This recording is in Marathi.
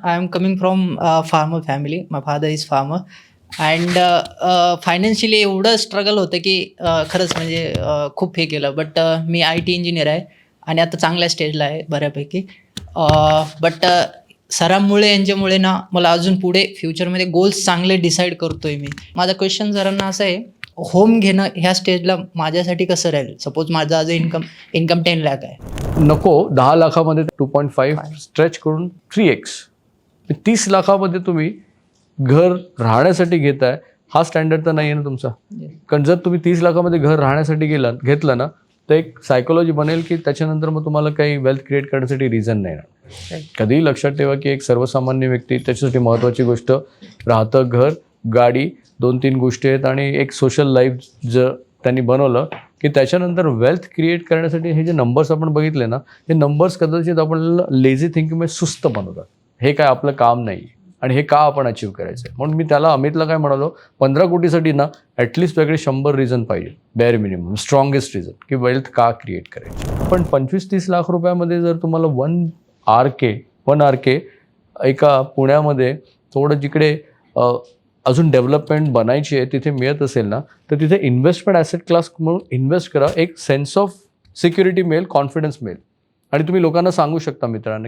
I am coming from a farmer family. My father is farmer. And financially uh, uh, एवढं स्ट्रगल होतं की uh, खरंच म्हणजे खूप हे केलं. बट मी आय टी इंजिनियर आहे आणि आता चांगल्या स्टेजला आहे बऱ्यापैकी. बट सरांमुळे यांच्यामुळे ना मला अजून पुढे फ्युचरमध्ये गोल्स चांगले डिसाईड करतोय मी. माझा क्वेश्चन सरांना असं आहे होम घेणं ह्या स्टेजला माझ्यासाठी कसं राहील? सपोज माझं आज इन्कम इन्कम टेन लॅक आहे. नको दहा लाखामध्ये टू पॉईंट फाईव्ह स्ट्रेच करून थ्री एक्स तीस लाखामध्ये तुम्ही घर राहण्यासाठी घेताय हा स्टँडर्ड तर नाही आहे ना तुमचा? कारण जर तुम्ही तीस लाखामध्ये घर राहण्यासाठी गेला घेतलं ना तर एक सायकोलॉजी बनेल की त्याच्यानंतर मग तुम्हाला काही वेल्थ क्रिएट करण्यासाठी रिझन नाही राहणार. कधीही लक्षात ठेवा की एक सर्वसामान्य व्यक्ती त्याच्यासाठी महत्त्वाची गोष्ट राहतं घर गाडी दोन तीन गोष्टी आहेत आणि एक सोशल लाईफ जर त्यांनी बनवलं की त्याच्यानंतर वेल्थ क्रिएट करण्यासाठी हे जे नंबर्स आपण बघितले ना हे नंबर्स कदाचित आपल्याला लेझी थिंकिंगमध्ये सुस्त बनवतात. हे काय आपलं काम नाही. आणि हे का आपण अचीव करायचं आहे म्हणून मी त्याला अमितला काय म्हणालो पंधरा कोटीसाठी ना ॲटलिस्ट वेगळे शंभर रिझन पाहिजे. बेअर मिनिमम स्ट्रॉंगेस्ट रिझन की वेल्थ का क्रिएट करायची. पण पंचवीस तीस लाख रुपयामध्ये जर तुम्हाला one R K one R K एका पुण्यामध्ये थोडं जिकडे अजून डेव्हलपमेंट बनायची आहे तिथे मिळत असेल ना तर तिथे इन्व्हेस्टमेंट ॲसेट क्लास म्हणून इन्व्हेस्ट करा. एक सेन्स ऑफ सिक्युरिटी मिळेल कॉन्फिडन्स मिळेल. आणि तुम्ही लोकांना सांगू शकता मित्रांनो